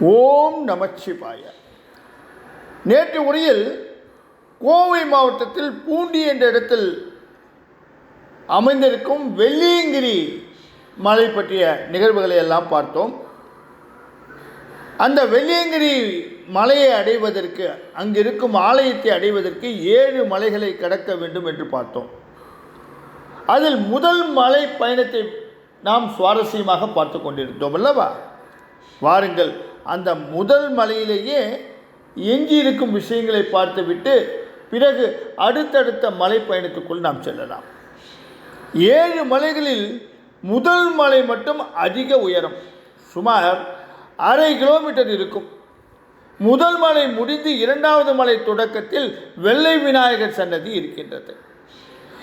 ஓம் நமச்சிவாய. நேற்று உரையில் கோவை மாவட்டத்தில் பூண்டி என்ற இடத்தில் அமைந்திருக்கும் வெள்ளியங்கிரி மலை பற்றிய நிகழ்வுகளை எல்லாம் பார்த்தோம். அந்த வெள்ளியங்கிரி மலையை அடைவதற்கு அங்கிருக்கும் ஆலயத்தை அடைவதற்கு ஏழு மலைகளை கடக்க வேண்டும் என்று பார்த்தோம். அதில் முதல் மலை பயணத்தை நாம் சுவாரஸ்யமாக பார்த்து கொண்டிருந்தோம் அல்லவா? வாருங்கள். அந்த முதல் மலையிலேயே எஞ்சியிருக்கும் விஷயங்களை பார்த்துவிட்டு பிறகு அடுத்தடுத்த மலை பயணத்துக்குள் நாம் செல்லலாம். ஏழு மலைகளில் முதல் மலை மட்டும் அதிக உயரம் சுமார் அரை கிலோமீட்டர் இருக்கும். முதல் மலை முடிந்து இரண்டாவது மலை தொடக்கத்தில் வெள்ளை விநாயகர் சன்னதி இருக்கின்றது.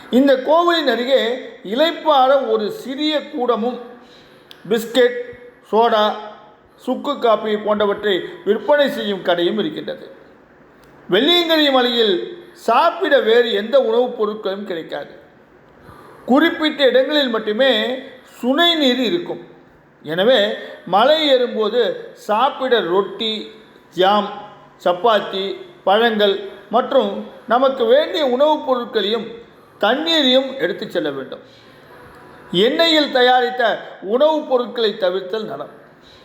இந்த கோவிலின் அருகே இலைப்பாற ஒரு சிறிய கூடமும் பிஸ்கெட் சோடா சுக்கு காப்பி போன்றவற்றை விற்பனை செய்யும் கடையும் இருக்கின்றது. வெள்ளியங்கிரி மலையில் சாப்பிட வேறு எந்த உணவுப் பொருட்களும் கிடைக்காது. குறிப்பிட்ட இடங்களில் மட்டுமே சுனை நீர் இருக்கும். எனவே மலை ஏறும்போது சாப்பிட ரொட்டி ஜாம் சப்பாத்தி பழங்கள் மற்றும் நமக்கு வேண்டிய உணவுப் பொருட்களையும் தண்ணீரையும் எடுத்துச் செல்ல வேண்டும். எண்ணெயில் தயாரித்த உணவுப் பொருட்களை தவிர்த்தல் நலம்.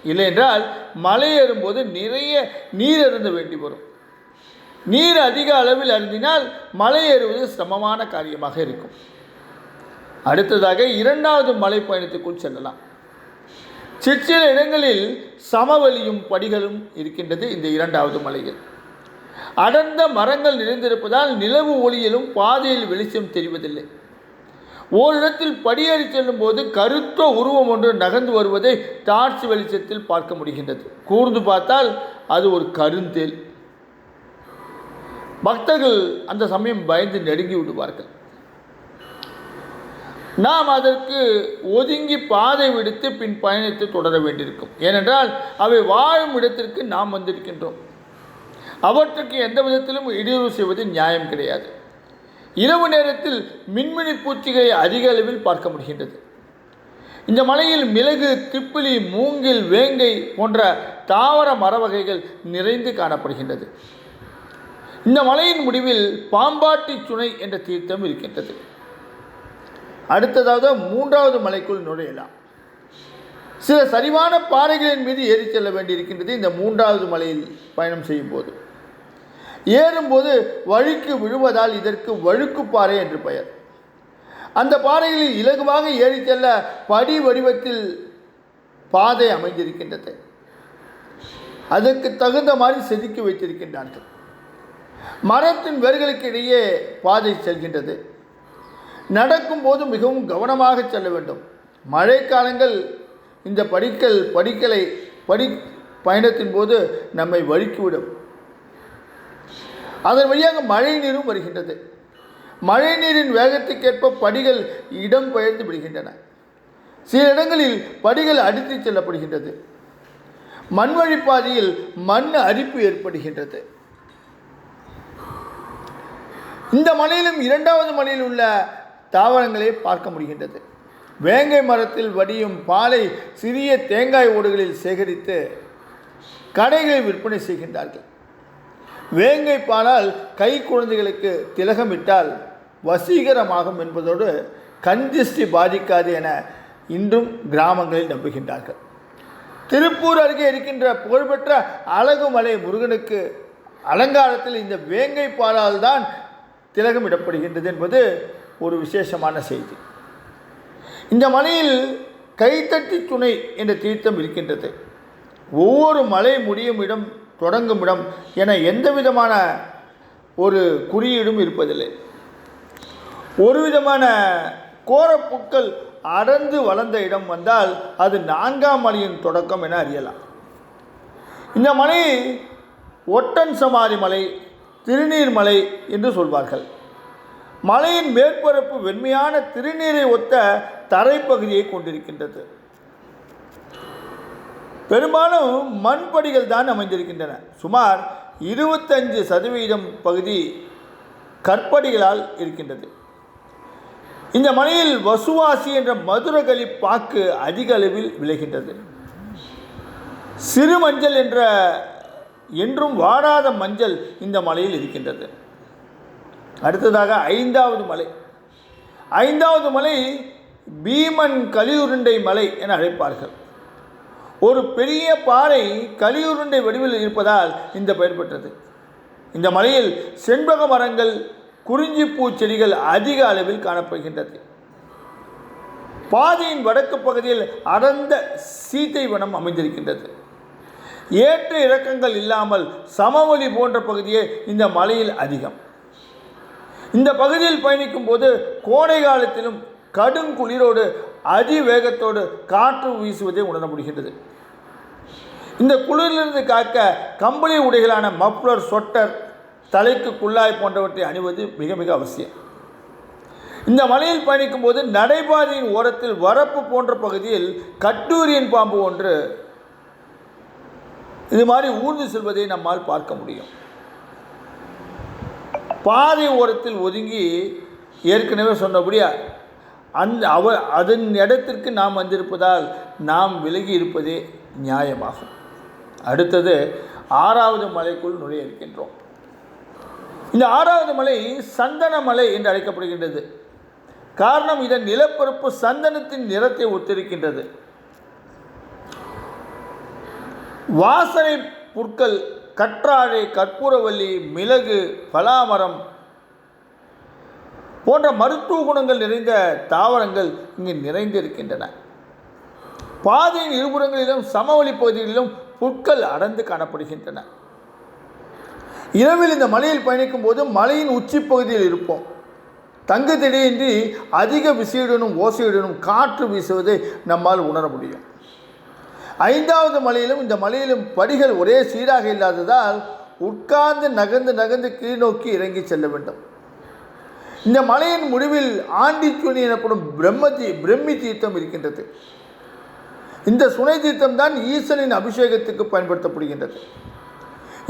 இல்லையென்றால் மலை ஏறும்போது நிறைய நீர் அருந்த வேண்டி வரும். நீர் அதிக அளவில் அருந்தினால் மலை ஏறுவது சிரமமான காரியமாக இருக்கும். அடுத்ததாக இரண்டாவது மலை பயணத்துக்குள் செல்லலாம். சிற்சில இடங்களில் சமவெளியும் படிகளும் இருக்கின்றது இந்த இரண்டாவது மலையில். அடர்ந்த மரங்கள் நிறைந்திருப்பதால் நிலவு ஒளியிலும் பாதையில் வெளிச்சம் தெரிவதில்லை. ஓரிடத்தில் படியேறி செல்லும் போது கருத்த உருவம் ஒன்று நகர்ந்து வருவதை டார்ச் வெளிச்சத்தில் பார்க்க முடிகின்றது. கூர்ந்து பார்த்தால் அது ஒரு கருந்தேல். பக்தர்கள் அந்த சமயம் பயந்து நெருங்கி விடுவார்கள். நாம் அதற்கு ஒதுங்கி பாதை விடுத்து பின் பயணத்தை தொடர வேண்டியிருக்கும். ஏனென்றால் அவை வாழும் இடத்திற்கு நாம் வந்திருக்கின்றோம். அவற்றுக்கு எந்த விதத்திலும் இடையூறு செய்வது நியாயம் கிடையாது. இரவு நேரத்தில் மின்மினி பூச்சிகளை அதிக அளவில் பார்க்க முடிகின்றது. இந்த மலையில் மிளகு திப்பிலி மூங்கில் வேங்கை போன்ற தாவர மர வகைகள் நிறைந்து காணப்படுகின்றது. இந்த மலையின் முடிவில் பாம்பாட்டி சுனை என்ற தீர்த்தம் இருக்கின்றது. அடுத்ததாக மூன்றாவது மலைக்குள் நுழையலாம். சில சரிவான பாறைகளின் மீது ஏறி செல்ல வேண்டியிருக்கின்றது இந்த மூன்றாவது மலையில் பயணம் செய்யும் போது ஏறும்போது வழுக்கு விழுவதால் இதற்கு வழுக்கு பாறை என்று பெயர். அந்த பாறையில் இலகுவாக ஏறி செல்ல படி வடிவத்தில் பாதை அமைந்திருக்கின்றது. அதற்கு தகுந்த மாதிரி செதுக்கி வைத்திருக்கின்றார்கள். மரத்தின் வேர்களுக்கு இடையே பாதை செல்கின்றது. நடக்கும்போது மிகவும் கவனமாக செல்ல வேண்டும். மழைக்காலங்கள் இந்த படிக்கல் படிக்கலை படி பயணத்தின் போது நம்மை வழுக்கிவிடும். அதன் வழியாக மழை நீரும் வருகின்றது. மழை நீரின் வேகத்துக்கேற்ப படிகள் இடம் பெயர்ந்து விடுகின்றன. சில இடங்களில் படிகள் அடித்துச் செல்லப்படுகின்றது. மண்வழி பாதையில் மண் அரிப்பு ஏற்படுகின்றது. இந்த மலையிலும் இரண்டாவது மலையில் உள்ள தாவரங்களை பார்க்க முடிகின்றது. வேங்கை மரத்தில் வடியும் பாலை சிறிய தேங்காய் ஓடுகளில் சேகரித்து கடைகளில் விற்பனை செய்கின்றார்கள். வேங்கை பாலால் கை குழந்தைகளுக்கு திலகமிட்டால் வசீகரமாகும் என்பதோடு கண் பாதிக்காது என இன்றும் கிராமங்களில் நம்புகின்றார்கள். திருப்பூர் அருகே இருக்கின்ற புகழ்பெற்ற அழகுமலை முருகனுக்கு அலங்காரத்தில் இந்த வேங்கை பாலால் தான் திலகமிடப்படுகின்றது என்பது ஒரு விசேஷமான செய்தி. இந்த மலையில் கைத்தட்டி துணை என்ற தீர்த்தம் இருக்கின்றது. ஒவ்வொரு மலை முடியும் இடம் தொடங்கும் இடம் என எந்த விதமான ஒரு குறியீடும் இருப்பதில்லை. ஒரு விதமான கோரப்புக்கள் அடர்ந்து வளர்ந்த இடம் வந்தால் அது நான்காம் மலையின் தொடக்கம் என அறியலாம். இந்த மலை ஒட்டன் சமாதி மலை திருநீர் மலை என்று சொல்வார்கள். மலையின் மேற்பரப்பு வெண்மையான திருநீரை ஒத்த தரைப்பகுதியை கொண்டிருக்கின்றது. பெரும்பாலும் மண்படிகள் தான் அமைந்திருக்கின்றன. சுமார் இருபத்தஞ்சு சதவீதம் பகுதி கற்படிகளால் இருக்கின்றது. இந்த மலையில் வசுவாசி என்ற மதுரகளி பாக்கு அதிக அளவில் விளைகின்றது. சிறு மஞ்சள் என்ற என்றும் வாடாத மஞ்சள் இந்த மலையில் இருக்கின்றது. அடுத்ததாக ஐந்தாவது மலை. ஐந்தாவது மலை பீமன் கலியுருண்டை மலை என அழைப்பார்கள். ஒரு பெரிய பாறை கலியுருண்டை வடிவில் இருப்பதால் இந்த பெயர் பெற்றது. இந்த மலையில் செண்பக மரங்கள் குறிஞ்சிப்பூ செடிகள் அதிக அளவில் காணப்படுகின்றது. பாதையின் வடக்கு பகுதியில் அடர்ந்த சீத்தை வனம் அமைந்திருக்கின்றது. ஏற்ற இறக்கங்கள் இல்லாமல் சமவெளி போன்ற பகுதியே இந்த மலையில் அதிகம். இந்த பகுதியில் பயணிக்கும் போது கோடை காலத்திலும் கடும் குளிரோடு அதிவேகத்தோடு காற்று வீசுவதை உணர முடிகின்றது. இந்த குளிரிலிருந்து காக்க கம்பளி உடைகளான மப்ளர் சொட்டர் தலைக்கு குள்ளாய் போன்றவற்றை அணிவது மிக மிக அவசியம். இந்த மலையில் பயணிக்கும் போது நடைபாதையின் ஓரத்தில் வரப்பு போன்ற பகுதியில் கட்டூரியன் பாம்பு ஒன்று இது மாதிரி ஊர்ந்து செல்வதை நம்மால் பார்க்க முடியும். பாதை ஓரத்தில் ஒதுங்கி ஏற்கனவே சொன்னபடியா அந்த அவ அதன் இடத்திற்கு நாம் வந்திருப்பதால் நாம் விலகி இருப்பதே நியாயமாகும். அடுத்தது ஆறாவது மலைக்குள் நுழைய இருக்கின்றோம். இந்த ஆறாவது மலை சந்தன மலை என்று அழைக்கப்படுகின்றது. காரணம் இதன் நிலப்பரப்பு சந்தனத்தின் நிறத்தை ஒத்திருக்கின்றது. வாசனை புற்கள் கற்றாழை கற்பூரவல்லி மிளகு பலாமரம் போன்ற மருத்துவ குணங்கள் நிறைந்த தாவரங்கள் இங்கு நிறைந்திருக்கின்றன. பாதையின் இருபுறங்களிலும் சமவெளி பகுதிகளிலும் புற்கள் அடர்ந்து காணப்படுகின்றன. இரவில் இந்த மலையில் பயணிக்கும் போது மலையின் உச்சி பகுதியில் இருப்போம். தங்கு திடையின்றி அதிக விசையுடனும் ஓசையுடனும் காற்று வீசுவதை நம்மால் உணர முடியும். ஐந்தாவது மலையிலும் இந்த மலையிலும் படிகள் ஒரே சீராக இல்லாததால் உட்கார்ந்து நகர்ந்து நகர்ந்து கீழ்நோக்கி இறங்கி செல்ல வேண்டும். இந்த மலையின் முடிவில் ஆண்டிச்சுனி எனப்படும் பிரம்மதி பிரம்மி தீர்த்தம் இருக்கின்றது. இந்த சுனை தீர்த்தம் தான் ஈசனின் அபிஷேகத்துக்கு பயன்படுத்தப்படுகின்றது.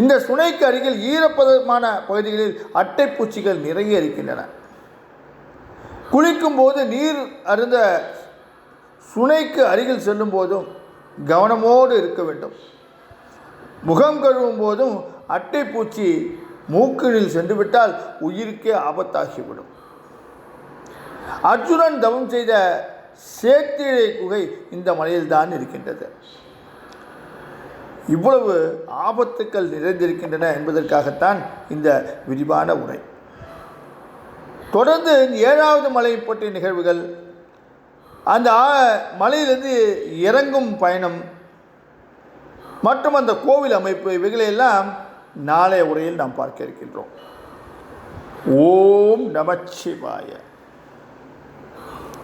இந்த சுனைக்கு அருகில் ஈரப்பதமான பகுதிகளில் அட்டைப்பூச்சிகள் நிறைய இருக்கின்றன. குளிக்கும் போது நீர் அருந்த சுனைக்கு அருகில் செல்லும் போதும் கவனமோடு இருக்க வேண்டும். முகம் கழுவும் போதும் அட்டைப்பூச்சி மூக்கினில் சென்றுவிட்டால் உயிருக்கே ஆபத்தாகிவிடும். அர்ஜுனன் தவம் செய்த சேத்திழை குகை இந்த மலையில்தான் இருக்கின்றது. இவ்வளவு ஆபத்துக்கள் நிறைந்திருக்கின்றன என்பதற்காகத்தான் இந்த விரிவான உரை. தொடர்ந்து ஏழாவது மலை பற்றிய நிகழ்வுகள் அந்த ஆ- மலையிலிருந்து இறங்கும் பயணம் மற்றும் அந்த கோவில் அமைப்பு இவைகளையெல்லாம் நாளைய உரையில் நாம் பார்க்க இருக்கின்றோம். ஓம் நமச்சிவாய.